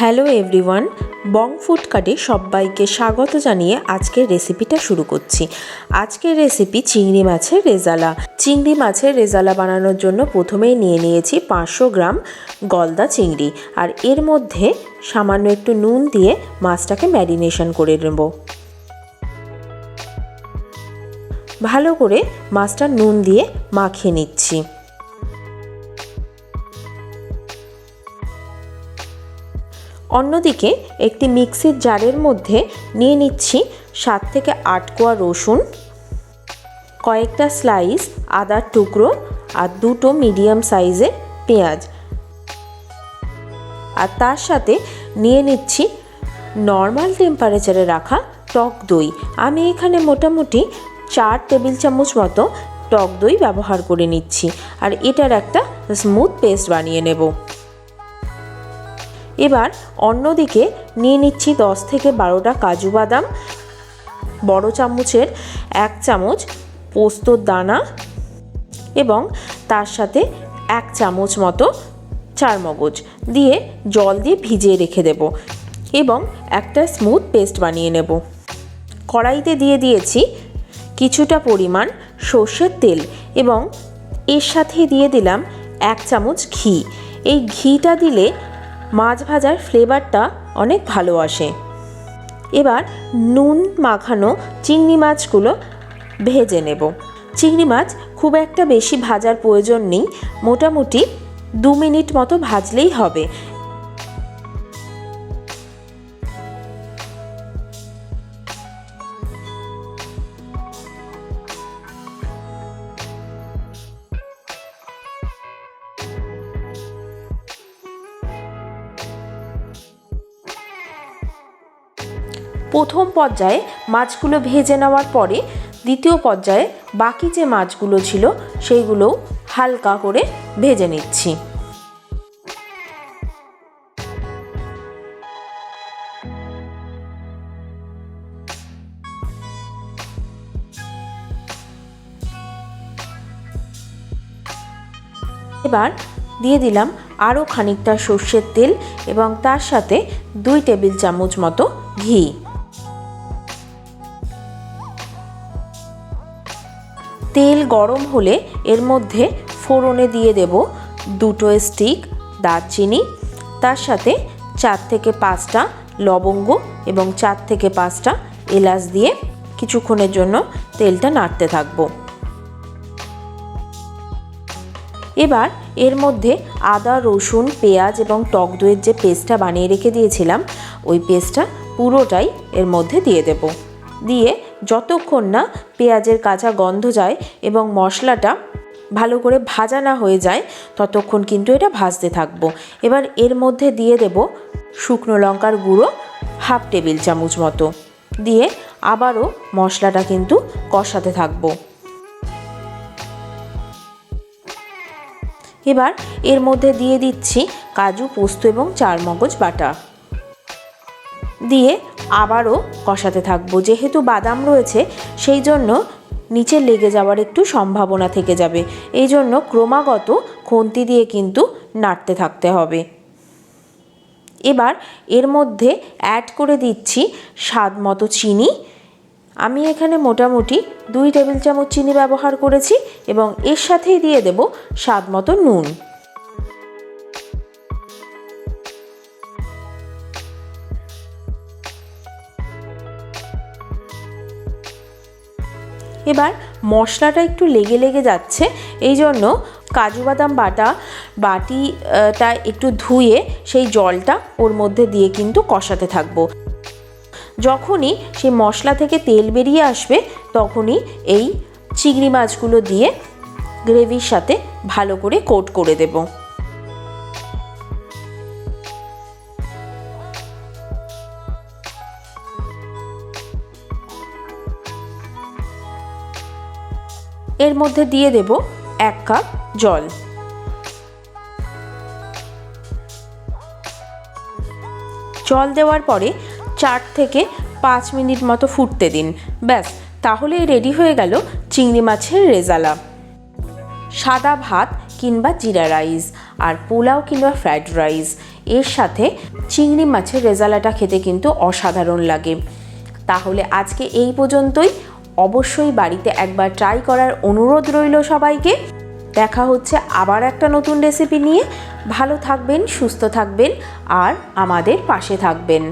Hello everyone, বং food কার্টে সবাইকে স্বাগত জানিয়ে আজকের রেসিপিটা শুরু করছি। আজকের রেসিপি চিংড়ি মাছের রেজালা। চিংড়ি মাছের রেজালা বানানোর জন্য প্রথমেই নিয়ে নিয়েছি পাঁচশো গ্রাম গলদা চিংড়ি। আর এর মধ্যে সামান্য একটু নুন দিয়ে মাছটাকে ম্যারিনেশন করে নেব। ভালো করে মাছটা নুন দিয়ে মাখিয়ে নিচ্ছি। অন্যদিকে একটি মিক্সির জারের মধ্যে নিয়ে নিচ্ছি সাত থেকে আট কোয়া রসুন, কয়েকটা স্লাইস আদার টুকরো আর দুটো মিডিয়াম সাইজের পেঁয়াজ। আর তার সাথে নিয়ে নিচ্ছি নর্মাল টেম্পারেচারে রাখা টক দই। আমি এখানে মোটামুটি চার টেবিল চামচ মতো টক দই ব্যবহার করে নিচ্ছি। আর এটার একটা স্মুথ পেস্ট বানিয়ে নেব। এবার অন্যদিকে নিয়ে নিচ্ছি দশ থেকে বারোটা কাজু বাদাম, বড় চামচের এক চামচ পোস্তর দানা এবং তার সাথে এক চামচ মতো চারমগজ দিয়ে জল দিয়ে ভিজিয়ে রেখে দেব এবং একটা স্মুথ পেস্ট বানিয়ে নেব। কড়াইতে দিয়ে দিয়েছি কিছুটা পরিমাণ সর্ষের তেল এবং এর সাথে দিয়ে দিলাম এক চামচ ঘি। এই ঘিটা দিলে মাছ ভাজার ফ্লেভারটা অনেক ভালো আসে। এবার নুন মাখানো চিংড়ি মাছগুলো ভেজে নেব। চিংড়ি মাছ খুব একটা বেশি ভাজার প্রয়োজন নেই, মোটামুটি দু মিনিট মতো ভাজলেই হবে। প্রথম পর্যায়ে মাছগুলো ভেজে নেওয়ার পরে দ্বিতীয় পর্যায়ে বাকি যে মাছগুলো ছিল সেইগুলোও হালকা করে ভেজে নিচ্ছি। এবার দিয়ে দিলাম আরও খানিকটা সর্ষের তেল এবং তার সাথে দুই টেবিল চামচ মতো ঘি। তেল গরম হলে এর মধ্যে ফোড়নে দিয়ে দেব দুটো স্টিক দারচিনি, তার সাথে চার থেকে পাঁচটা লবঙ্গ এবং চার থেকে পাঁচটা এলাচ দিয়ে কিছুক্ষণের জন্য তেলটা নাড়তে থাকব। এবার এর মধ্যে আদা, রসুন, পেঁয়াজ এবং টক দইয়ের যে পেস্টটা বানিয়ে রেখে দিয়েছিলাম, ওই পেস্টটা পুরোটাই এর মধ্যে দিয়ে দেব। দিয়ে যতক্ষণ না পেঁয়াজের কাঁচা গন্ধ যায় এবং মশলাটা ভালো করে ভাজা না হয়ে যায়, ততক্ষণ কিন্তু এটা ভাজতে থাকব। এবার এর মধ্যে দিয়ে দেব শুকনো লঙ্কার গুঁড়ো হাফ টেবিল চামচ মতো। দিয়ে আবারও মশলাটা কিন্তু কষাতে থাকব। এবার এর মধ্যে দিয়ে দিচ্ছি কাজু, পোস্ত এবং চারমগজ বাটা। দিয়ে আবারও কষাতে থাকব। যেহেতু বাদাম রয়েছে, সেই জন্য নিচে লেগে যাওয়ার একটু সম্ভাবনা থেকে যাবে। এই জন্য ক্রমাগত খুন্তি দিয়ে কিন্তু নাড়তে থাকতে হবে। এবার এর মধ্যে অ্যাড করে দিচ্ছি স্বাদ মতো চিনি। আমি এখানে মোটামুটি দুই টেবিল চামচ চিনি ব্যবহার করেছি এবং এর সাথেই দিয়ে দেব স্বাদ মতো নুন। এবার মশলাটা একটু লেগে লেগে যাচ্ছে, এই জন্য কাজু বাদাম বাটা, বাটিটা একটু ধুয়ে সেই জলটা ওর মধ্যে দিয়ে কিন্তু কষাতে থাকব। যখনই সেই মশলা থেকে তেল বেরিয়ে আসবে, তখনই এই চিংড়ি মাছগুলো দিয়ে গ্রেভির সাথে ভালো করে কোট করে দেব। এর মধ্যে দিয়ে দেব এক কাপ জল। জল দেওয়ার পরে চার থেকে পাঁচ মিনিট মতো ফুটতে দিন। ব্যাস, তাহলেই রেডি হয়ে গেল চিংড়ি মাছের রেজালা। সাদা ভাত কিংবা জিরা রাইস আর পোলাও কিংবা ফ্রাইড রাইস। এর সাথে চিংড়ি মাছের রেজালাটা খেতে কিন্তু অসাধারণ লাগে। তাহলে আজকে এই পর্যন্তই। অবশ্যই বাড়িতে একবার ট্রাই করার অনুরোধ রইল সবাইকে। দেখা হচ্ছে আবার একটা নতুন রেসিপি নিয়ে। ভালো থাকবেন, সুস্থ থাকবেন, আর আমাদের পাশে থাকবেন।